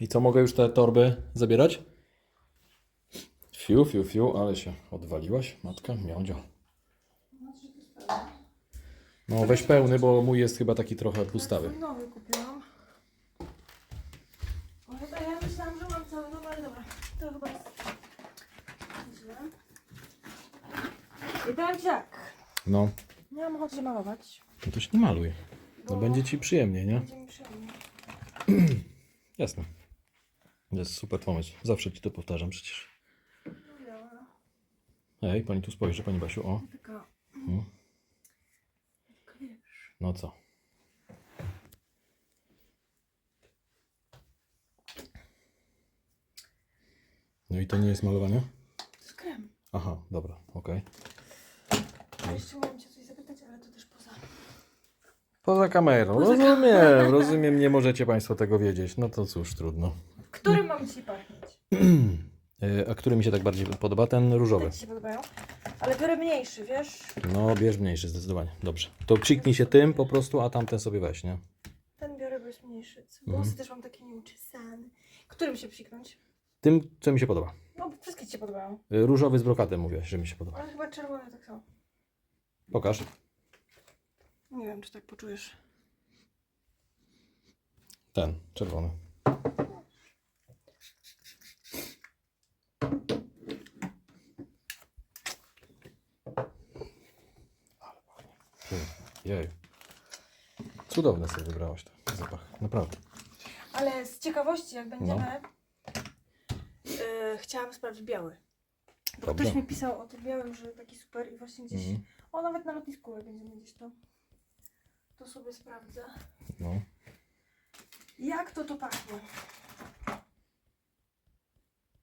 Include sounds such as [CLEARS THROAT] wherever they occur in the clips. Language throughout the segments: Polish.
I co, mogę już te torby zabierać? Fiu, fiu, fiu, ale się odwaliłaś, matka, miodzio. No weź pełny, bo mój jest chyba taki trochę pustawy. Nowy kupiłam. O, chyba ja myślałam, że mam cały nowy, ale dobra. To chyba jest... źle. I ci tak. No, Nie mam ochoty się malować. no to się nie maluj. No będzie ci przyjemnie, nie? Będzie mi przyjemnie. [CLEARS THROAT] Jasne. Jest super pomysł. Zawsze ci to powtarzam przecież. Dobra. Ej, pani tu spojrzy, pani Basiu, o. Mhm. Wiesz. No co? No i to nie jest malowanie? To jest krem. Aha, dobra, okej. A jeszcze miałam cię coś zapytać, ale to też poza. Poza kamerą, rozumiem, rozumiem, nie możecie Państwo tego wiedzieć. No to cóż, trudno. Dzisiaj pachnieć? [CLEARS THROAT] E, A który mi się tak bardziej podoba? Ten różowy. Te ci się podobają. Ale biorę mniejszy, wiesz? No, bierz mniejszy, zdecydowanie. Dobrze. To psiknij się tym po prostu, a tamten sobie weź, nie? Ten biorę, bo jest mniejszy. Mhm. Włosy też mam takie nieuczesane. Którym się psiknąć? Tym, co mi się podoba. No, wszystkie ci się podobają. E, Różowy z brokatem mówiłaś, że mi się podoba. Ale chyba czerwone tak samo. Pokaż. Nie wiem, czy tak poczujesz. Ten, czerwony. Ale pachnie. Ty, Jej. Cudowny sobie wybrałaś ten zapach. Naprawdę. Ale z ciekawości, jak będziemy... Yy, chciałam sprawdzić biały. Bo ktoś mi pisał o tym białym, że taki super i właśnie gdzieś... Mhm. O, nawet na lotnisku, jak będziemy gdzieś to... To sobie sprawdzę. No. Jak to to pachnie?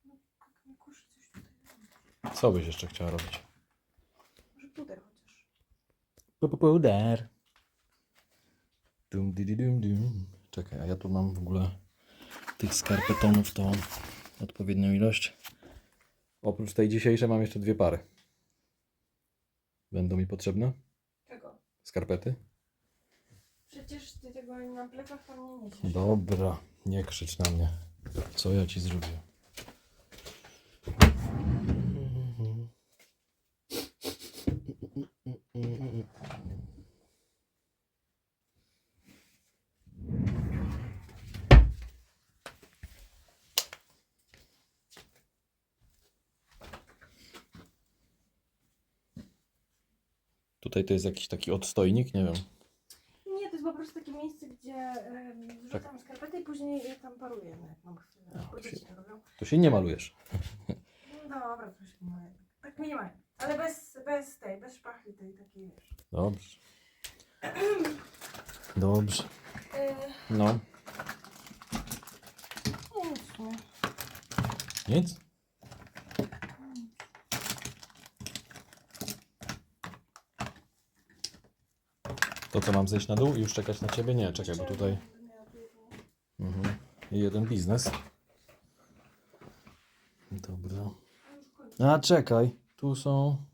No, jak mi coś tutaj. Co byś jeszcze chciała robić? Puder. Dum, di, dum, dum. Czekaj, a ja tu mam w ogóle tych skarpetonów to odpowiednią ilość. Oprócz tej dzisiejszej mam jeszcze dwie pary. Będą mi potrzebne? Czego? Skarpety? Przecież ty tego na plecach tam nie niesiesz. Dobra, nie krzycz na mnie. Co ja ci zrobię? Tutaj to jest jakiś taki odstojnik, nie wiem. Nie, to jest po prostu takie miejsce, gdzie um, wrzucam skarpety i później je tam parujemy, jak mam chwilę. Bo dzieci tak robią. Tu się nie malujesz. No dobra, to się nie Tak minimalnie. Ale bez, bez tej, bez szpachli tej takiej, wiesz. Dobrze. Dobrze. Yy, No, no nic, nie. nic? To co, mam zejść na dół i już czekać na ciebie? Nie, czekaj, bo tutaj mhm. I jeden biznes. Dobra. A czekaj, tu są.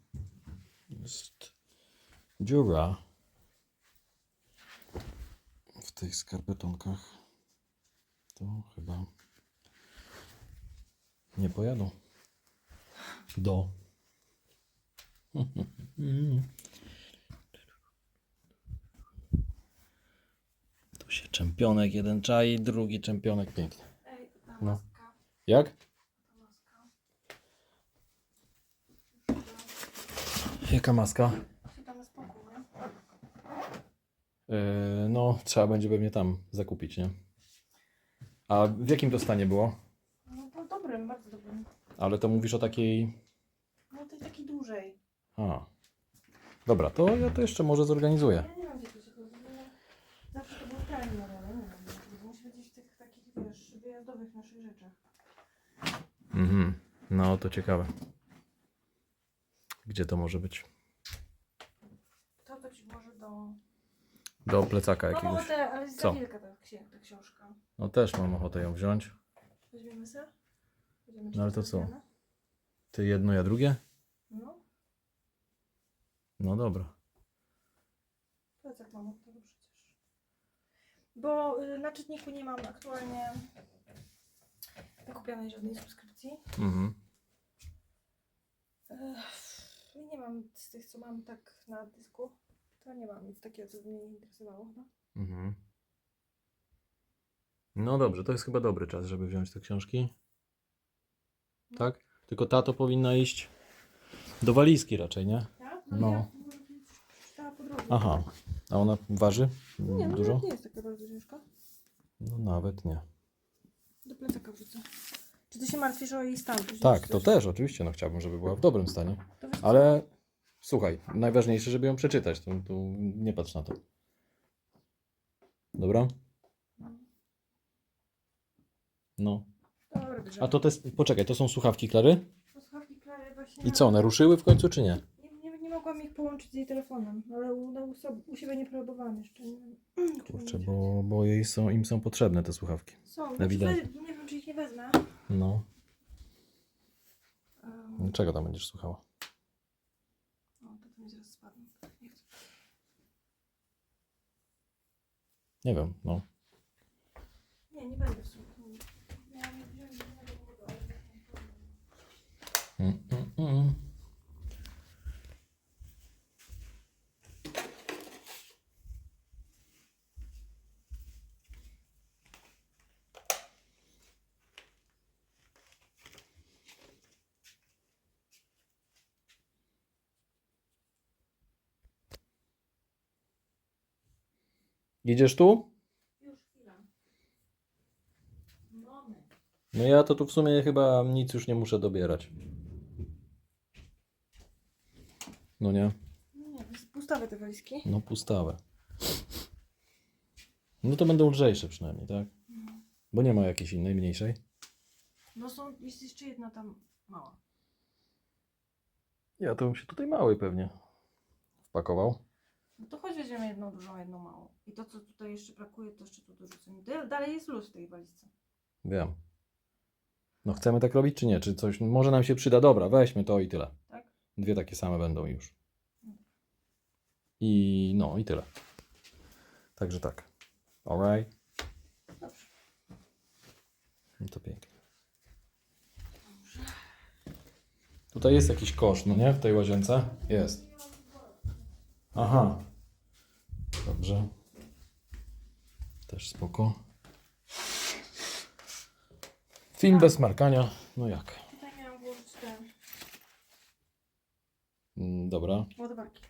Jest dziura w tych skarpetonkach. To chyba nie pojadą do. [LAUGHS] Tu się czempionek jeden czai, drugi czempionek pięknie. Ej, ta No. maska, Jak? Jaka maska? Yy, no, trzeba będzie pewnie tam zakupić, nie? A w jakim to stanie było? No to dobrym, bardzo dobrym. Ale to mówisz o takiej. No tej takiej dłużej. A. Dobra, to ja to jeszcze może zorganizuję. Ja nie wiem, gdzie to się to Zawsze to było w kraju na ale nie wiem. gdzie. To musi być w tych takich, wyjazdowych naszych rzeczach. Mhm. No, to ciekawe. Gdzie to może być? To być może do... Do plecaka Mam jakiegoś. ochotę, ale jest Co? za wielka ta, ksi- ta książka. No też mam ochotę ją wziąć. Weźmiemy se? Będziemy No ale to czytać co? Ty jedno, ja drugie? No, No dobra. plecak mam od tego przecież. Bo y, na czytniku nie mam aktualnie kupionej żadnej subskrypcji. Mhm. Ech, I nie mam z tych, co mam tak na dysku, to nie mam nic takiego, co by mnie interesowało chyba. Mhm. No dobrze, to jest chyba dobry czas, żeby wziąć te książki. Tak? Tylko ta to powinna iść do walizki raczej, nie? Tak? No. Ja po drodze. Aha. A ona waży Nie, no dużo? nie jest taka bardzo ciężka. No nawet nie. Do plecaka wrzucę. Czy ty się martwisz o jej stan? Tak, to też oczywiście, no chciałbym, żeby była w dobrym stanie. Ale słuchaj, najważniejsze, żeby ją przeczytać. Tu, tu nie patrz na to. Dobra? No. Dobra. A to te, poczekaj, to są słuchawki Klary? To słuchawki Klary właśnie... I co, one ruszyły w końcu, czy nie? Mogłam ich połączyć z jej telefonem, ale u, no, u, sob- u siebie nie próbowałam jeszcze. Nie wiem. czy Kurczę, będzie. bo, bo jej są, im są potrzebne te słuchawki. Są, znaczy, ewidentnie. we- nie wiem, czy ich nie wezmę. No. Um, Czego tam będziesz słuchała? o, to to mi zaraz spadną. Nie chcę. Nie wiem, no. Nie, nie będę w sumie. Miałam je wziąć z innego powodu, ale tak. Mm, mm, mm. Idziesz tu? Już chwila. Moment. No ja to tu w sumie chyba nic już nie muszę dobierać. No nie? Nie, pustawe te walizki. No pustawe. No to będą lżejsze przynajmniej, tak? Bo nie ma jakiejś innej, mniejszej. No są, jest jeszcze jedna tam mała. Ja to bym się tutaj mały pewnie wpakował. No to chodź weźmiemy jedną dużą, jedną małą. I to, co tutaj jeszcze brakuje, to jeszcze tu dorzucę. Da- Dalej jest luz w tej walizce. Wiem. No chcemy tak robić czy nie? Czy coś może nam się przyda? Dobra, weźmy to i tyle. Tak? Dwie takie same będą już. I no i tyle. Także tak. Alright. Dobrze. No to pięknie. Tutaj jest jakiś kosz, no nie? W tej łazience? Jest. Aha. Dobrze. Też spoko. Film bez markania. No jak? Tutaj miałam włożyć te Mm, Dobra, ładowarki.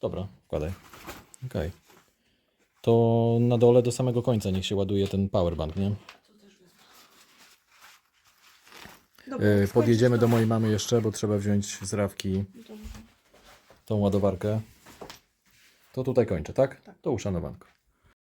dobra, wkładaj. Okej. To na dole do samego końca niech się ładuje ten powerbank, nie? To też wezmę. Dobra, Yy, skończysz podjedziemy to? do mojej mamy jeszcze, bo trzeba wziąć z Rawki Dobrze. Tą ładowarkę. To tutaj kończę, tak? Tak. To uszanowanko.